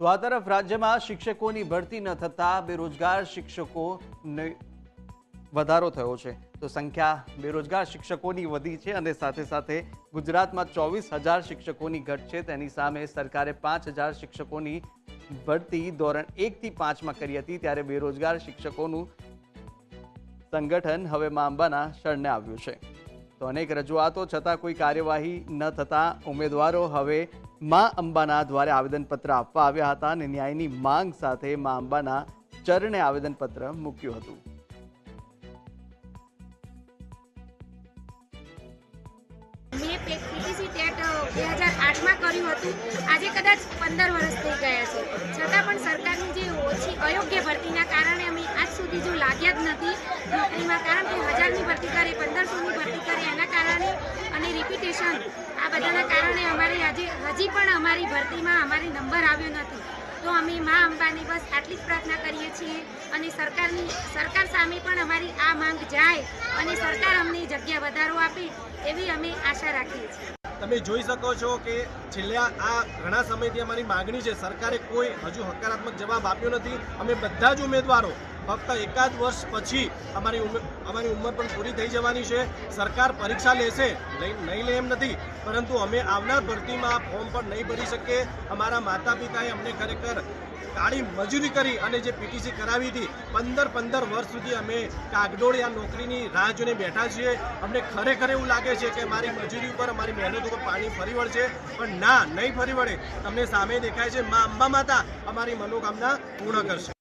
તો આ તરફ રાજ્યમાં શિક્ષકોની ભરતી ન થતા બેરોજગાર શિક્ષકો વધારો થયો છે. તો સંખ્યા બેરોજગાર શિક્ષકોની વધી છે અને સાથે સાથે ગુજરાતમાં ચોવીસ હજાર શિક્ષકોની ઘટ છે. તેની સામે સરકારે પાંચ હજાર શિક્ષકોની ભરતી ધોરણ એકથી પાંચમાં કરી હતી ત્યારે બેરોજગાર શિક્ષકોનું સંગઠન હવે મા શરણે આવ્યું છે. તો અનેક રજૂઆતો, છતાં કોઈ કાર્યવાહી ન થતાં ઉમેદવારો હવે મા અંબાના દ્વારે આવેદનપત્ર આપવા આવ્યા હતા અને ન્યાયની માંગ સાથે મા અંબાના ચરણે આવેદનપત્ર મૂક્યું હતું. બે હજાર આઠમાં કર્યું હતું. આજે કદાચ પંદર વર્ષ થઈ ગયા છે. છતાં પણ સરકારની જે ઓછી અયોગ્ય ભરતીના કારણે અમે આજ સુધી જો લાગ્યા જ નથી નોકરીમાં, કારણ કે હજારની ભરતી કરે પંદરસોની ભરતી અને આ બધાના કારણે અમારી હજી હજી પણ અમારી ભરતીમાં અમારી નંબર આવ્યો નથી. તો અમે મા અંબાની બસ આટલી જ પ્રાર્થના કરીએ છીએ અને સરકારની, સરકાર સામે પણ અમારી આ માંગ જાય અને સરકાર અમને જગ્યા વધારો આપે એવી અમે આશા રાખીએ છીએ. તમે જોઈ શકો છો કે છેલ્લા આ ઘણા સમયથી અમારી માગણી છે. સરકારે કોઈ હજુ હકારાત્મક જવાબ આપ્યો નથી. અમે બધા જ ઉમેદવારો ફક્ત એકાદ વર્ષ પછી અમારી ઉંમર અમારી ઉંમર પણ પૂરી થઈ જવાની છે. સરકાર પરીક્ષા લેશે નહીં લે એમ નથી. પરંતુ અમે આવનાર ભરતીમાં ફોર્મ પણ નહીં ભરી શકીએ. અમારા માતા પિતાએ અમને ખરેખર કાળી મજૂરી કરી અને જે પીટીસી કરાવી હતી, પંદર પંદર વર્ષ સુધી અમે કાગડોળી આ નોકરીની રાહ જોઈને બેઠા છીએ. અમને ખરેખર એવું લાગે છે કે મારી મજૂરી ઉપર, અમારી મહેનત ઉપર પાણી ફરી વળશે. પણ ના, નહીં ફરી વળે. તમને સામે દેખાય છે, મા અંબા માતા અમારી મનોકામના પૂર્ણ કરશે.